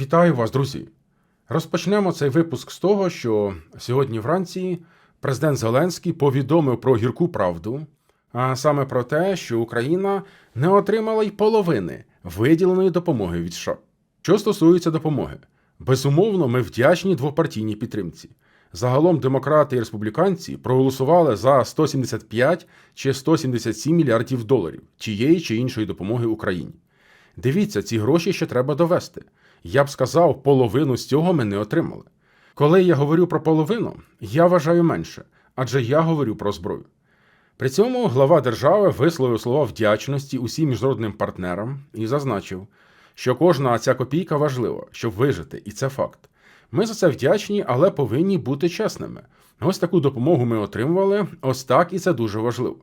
Вітаю вас, друзі! Розпочнемо цей випуск з того, що сьогодні вранці президент Зеленський повідомив про гірку правду, а саме про те, що Україна не отримала й половини виділеної допомоги від США. Що стосується допомоги, безумовно, ми вдячні двопартійній підтримці. Загалом демократи і республіканці проголосували за 175 чи 177 мільярдів доларів тієї чи іншої допомоги Україні. Дивіться, ці гроші ще треба довести. Я б сказав, половину з цього ми не отримали. Коли я говорю про половину, я вважаю менше, адже я говорю про зброю. При цьому глава держави висловив слова вдячності усім міжнародним партнерам і зазначив, що кожна ця копійка важлива, щоб вижити, і це факт. Ми за це вдячні, але повинні бути чесними. Ось таку допомогу ми отримували, ось так і це дуже важливо.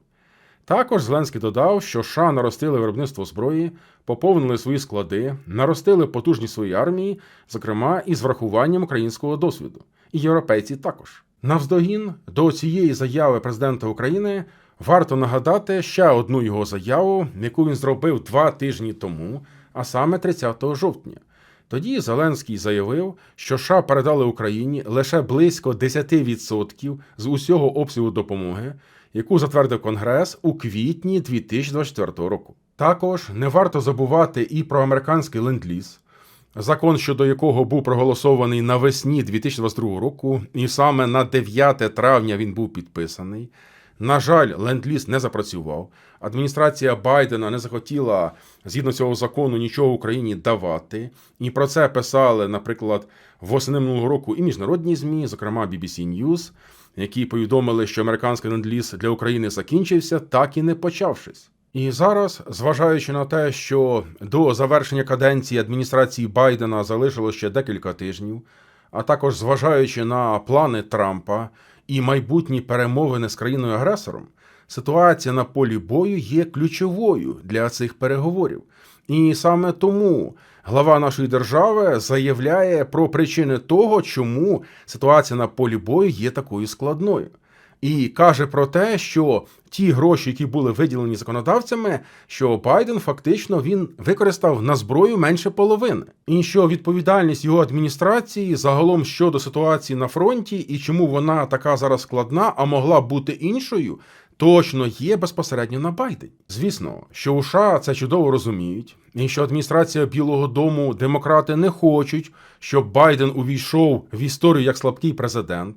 Також Зеленський додав, що США наростили виробництво зброї, поповнили свої склади, наростили потужність своєї армії, зокрема із врахуванням українського досвіду. І європейці також. Навздогін до цієї заяви президента України варто нагадати ще одну його заяву, яку він зробив два тижні тому, а саме 30 жовтня. Тоді Зеленський заявив, що США передали Україні лише близько 10% з усього обсягу допомоги, яку затвердив Конгрес у квітні 2024 року. Також не варто забувати і про американський ленд-ліз, закон щодо якого був проголосований навесні 2022 року, і саме на 9 травня він був підписаний. На жаль, ленд-ліз не запрацював. Адміністрація Байдена не захотіла згідно цього закону нічого Україні давати. І про це писали, наприклад, восени минулого року і міжнародні змі, зокрема BBC News, які повідомили, що американський ленд-ліз для України закінчився, так і не почавшись. І зараз, зважаючи на те, що до завершення каденції адміністрації Байдена залишилося ще декілька тижнів, а також зважаючи на плани Трампа і майбутні перемовини з країною-агресором, ситуація на полі бою є ключовою для цих переговорів. І саме тому глава нашої держави заявляє про причини того, чому ситуація на полі бою є такою складною. І каже про те, що ті гроші, які були виділені законодавцями, що Байден фактично він використав на зброю менше половини, і що відповідальність його адміністрації загалом щодо ситуації на фронті і чому вона така зараз складна, а могла бути іншою, точно є безпосередньо на Байдені. Звісно, що у США це чудово розуміють, і що адміністрація Білого Дому демократи не хочуть, щоб Байден увійшов в історію як слабкий президент.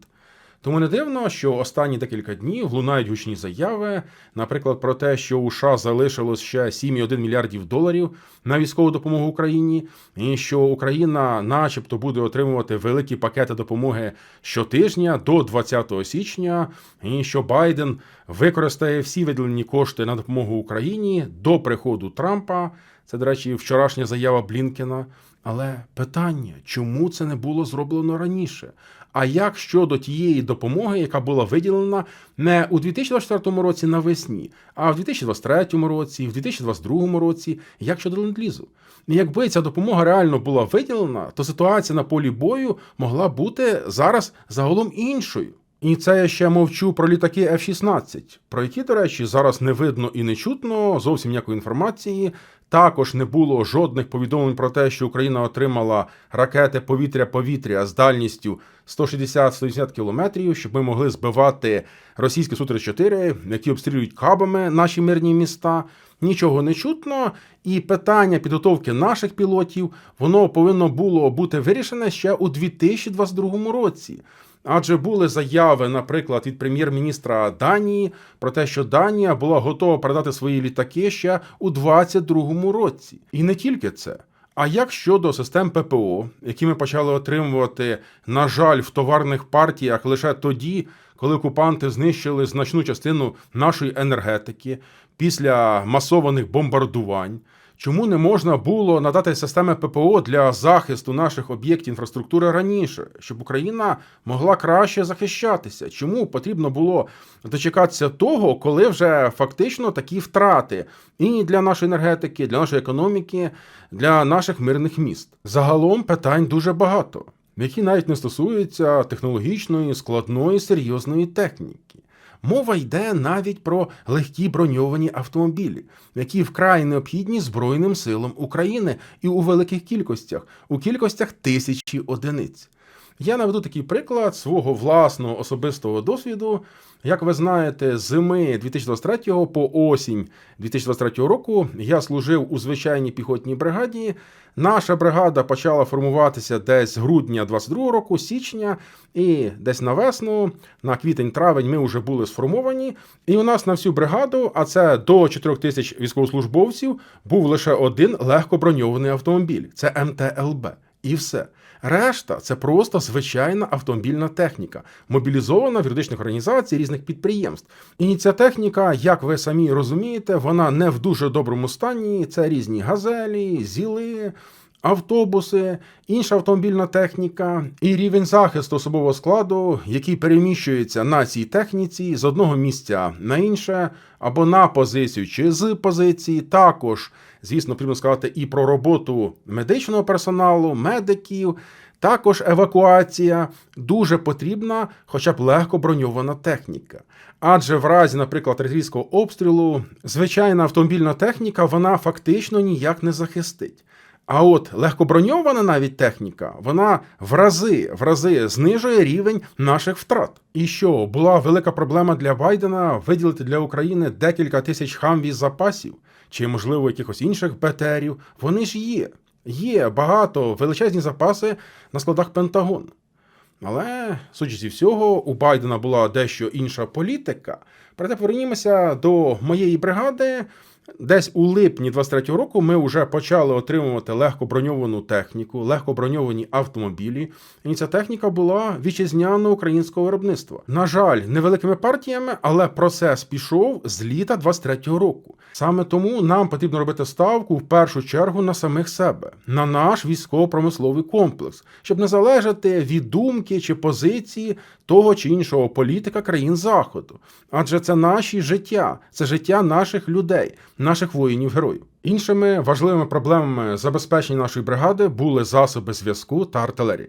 Тому не дивно, що останні декілька днів лунають гучні заяви, наприклад, про те, що у США залишилось ще 7,1 мільярдів доларів на військову допомогу Україні, і що Україна, начебто, буде отримувати великі пакети допомоги щотижня до 20 січня, і що Байден використає всі виділені кошти на допомогу Україні до приходу Трампа. Це, до речі, вчорашня заява Блінкена. Але питання, чому це не було зроблено раніше? А як щодо тієї допомоги, яка була виділена не у 2024 році навесні, а в 2023 році, в 2022 році, як щодо ленд-лізу? Якби ця допомога реально була виділена, то ситуація на полі бою могла бути зараз загалом іншою. І це я ще мовчу про літаки F-16, про які, до речі, зараз не видно і не чутно зовсім ніякої інформації. Також не було жодних повідомлень про те, що Україна отримала ракети повітря-повітря з дальністю 160-180 кілометрів, щоб ми могли збивати російські Су-34, які обстрілюють кабами наші мирні міста. Нічого не чутно, і питання підготовки наших пілотів воно повинно було бути вирішене ще у 2022 році. Адже були заяви, наприклад, від прем'єр-міністра Данії про те, що Данія була готова передати свої літаки ще у 2022 році. І не тільки це. А як щодо систем ППО, які ми почали отримувати, на жаль, в товарних партіях лише тоді, коли окупанти знищили значну частину нашої енергетики після масованих бомбардувань? Чому не можна було надати системи ППО для захисту наших об'єктів інфраструктури раніше, щоб Україна могла краще захищатися? Чому потрібно було дочекатися того, коли вже фактично такі втрати і для нашої енергетики, для нашої економіки, для наших мирних міст? Загалом питань дуже багато, які навіть не стосуються технологічної, складної, серйозної техніки. Мова йде навіть про легкі броньовані автомобілі, які вкрай необхідні Збройним силам України і у великих кількостях, у кількостях тисячі одиниць. Я наведу такий приклад свого власного особистого досвіду. Як ви знаєте, зими 2023 по осінь 2023 року я служив у звичайній піхотній бригаді. Наша бригада почала формуватися десь грудня 22 року, січня, і десь на весну, на квітень-травень, ми вже були сформовані. І у нас на всю бригаду, а це до 4 тисяч військовослужбовців, був лише один легко броньований автомобіль. Це МТЛБ. І все. Решта це просто звичайна автомобільна техніка, мобілізована в юридичних організацій різних підприємств. І ця техніка, як ви самі розумієте, вона не в дуже доброму стані. Це різні газелі, зіли. Автобуси, інша автомобільна техніка і рівень захисту особового складу, який переміщується на цій техніці з одного місця на інше, або на позицію чи з позиції, також звісно, потрібно сказати і про роботу медичного персоналу, медиків. Також евакуація дуже потрібна, хоча б легко броньована техніка. Адже в разі, наприклад, артилерійського обстрілу, звичайна автомобільна техніка вона фактично ніяк не захистить. А от легкоброньована навіть техніка, вона в рази в рази знижує рівень наших втрат. І що була велика проблема для Байдена виділити для України декілька тисяч хамві запасів чи, можливо, якихось інших БТРів. Вони ж є. Є багато величезні запаси на складах Пентагону. Але, судячи всього, у Байдена була дещо інша політика. Проте повернімося до моєї бригади. Десь у липні 23-го року ми вже почали отримувати легкоброньовану техніку, легкоброньовані автомобілі. І ця техніка була вітчизняно українського виробництва. На жаль, невеликими партіями, але процес пішов з літа 23-го року. Саме тому нам потрібно робити ставку в першу чергу на самих себе, на наш військово-промисловий комплекс, щоб не залежати від думки чи позиції того чи іншого політика країн Заходу. Адже це наші життя, це життя наших людей, наших воїнів-героїв. Іншими важливими проблемами забезпечення нашої бригади були засоби зв'язку та артилерія.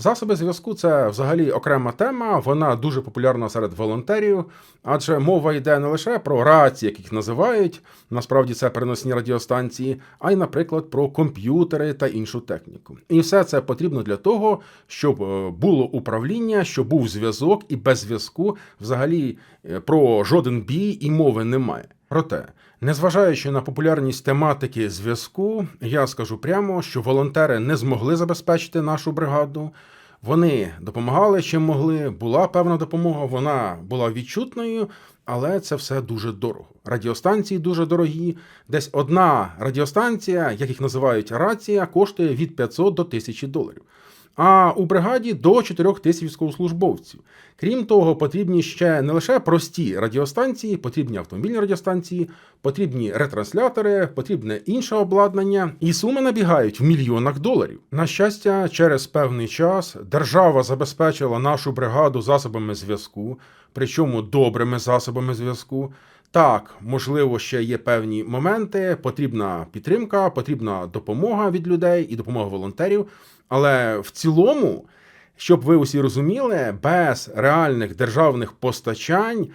Засоби зв'язку це взагалі окрема тема, вона дуже популярна серед волонтерів, адже мова йде не лише про рації, як їх називають, насправді це переносні радіостанції, а й, наприклад, про комп'ютери та іншу техніку. І все це потрібно для того, щоб е, було управління, щоб був зв'язок, і без зв'язку взагалі е, про жоден бій і мови немає. Проте, незважаючи на популярність тематики зв'язку, я скажу прямо, що волонтери не змогли забезпечити нашу бригаду. Вони допомагали чим могли, була певна допомога, вона була відчутною, але це все дуже дорого. Радіостанції дуже дорогі. Десь одна радіостанція, як їх називають рація, коштує від 500 до 1000 доларів а у бригаді до 4 тисяч військовослужбовців. Крім того, потрібні ще не лише прості радіостанції, потрібні автомобільні радіостанції, потрібні ретранслятори, потрібне інше обладнання, і суми набігають в мільйонах доларів. На щастя, через певний час держава забезпечила нашу бригаду засобами зв'язку, причому добрими засобами зв'язку. Так, можливо, ще є певні моменти, потрібна підтримка, потрібна допомога від людей і допомога волонтерів. Але в цілому, щоб ви усі розуміли, без реальних державних постачань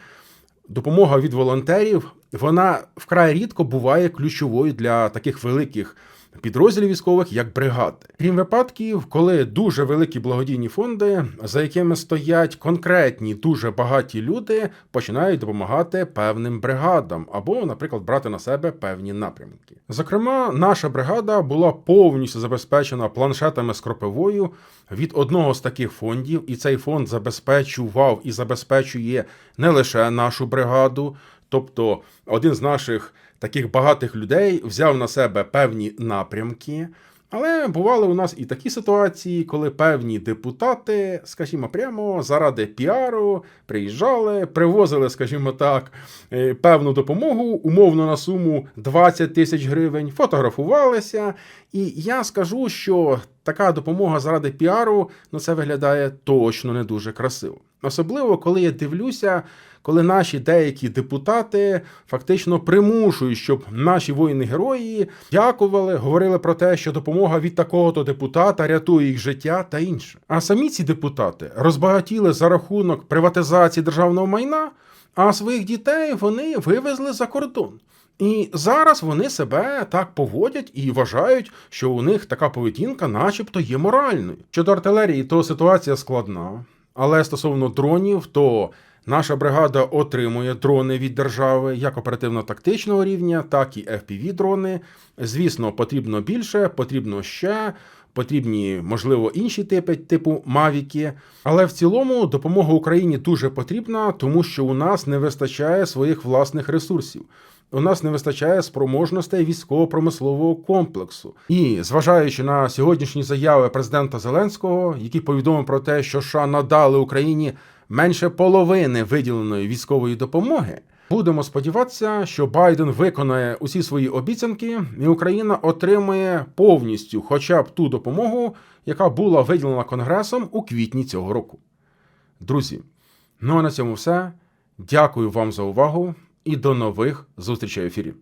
допомога від волонтерів вона вкрай рідко буває ключовою для таких великих підрозділів військових як бригади. Крім випадків, коли дуже великі благодійні фонди, за якими стоять конкретні дуже багаті люди, починають допомагати певним бригадам або, наприклад, брати на себе певні напрямки. Зокрема, наша бригада була повністю забезпечена планшетами з кропивою від одного з таких фондів, і цей фонд забезпечував і забезпечує не лише нашу бригаду. Тобто один з наших таких багатих людей взяв на себе певні напрямки. Але бували у нас і такі ситуації, коли певні депутати, скажімо прямо, заради піару приїжджали, привозили, скажімо так, е, певну допомогу, умовно на суму 20 тисяч гривень, фотографувалися. І я скажу, що така допомога заради піару ну це виглядає точно не дуже красиво. Особливо, коли я дивлюся, коли наші деякі депутати фактично примушують, щоб наші воїни-герої дякували, говорили про те, що допомога від такого-то депутата рятує їх життя та інше. А самі ці депутати розбагатіли за рахунок приватизації державного майна. а своїх дітей вони вивезли за кордон. І зараз вони себе так поводять і вважають, що у них така поведінка, начебто, є моральною. Щодо артилерії, то ситуація складна. Але стосовно дронів, то наша бригада отримує дрони від держави як оперативно-тактичного рівня, так і fpv дрони. Звісно, потрібно більше, потрібно ще. Потрібні, можливо, інші типи, типу Мавіки. Але в цілому допомога Україні дуже потрібна, тому що у нас не вистачає своїх власних ресурсів. У нас не вистачає спроможностей військово-промислового комплексу. І зважаючи на сьогоднішні заяви президента Зеленського, який повідомив про те, що США надали Україні менше половини виділеної військової допомоги. Будемо сподіватися, що Байден виконає усі свої обіцянки, і Україна отримає повністю хоча б ту допомогу, яка була виділена Конгресом у квітні цього року. Друзі, ну а на цьому все. Дякую вам за увагу і до нових зустрічей в ефірі.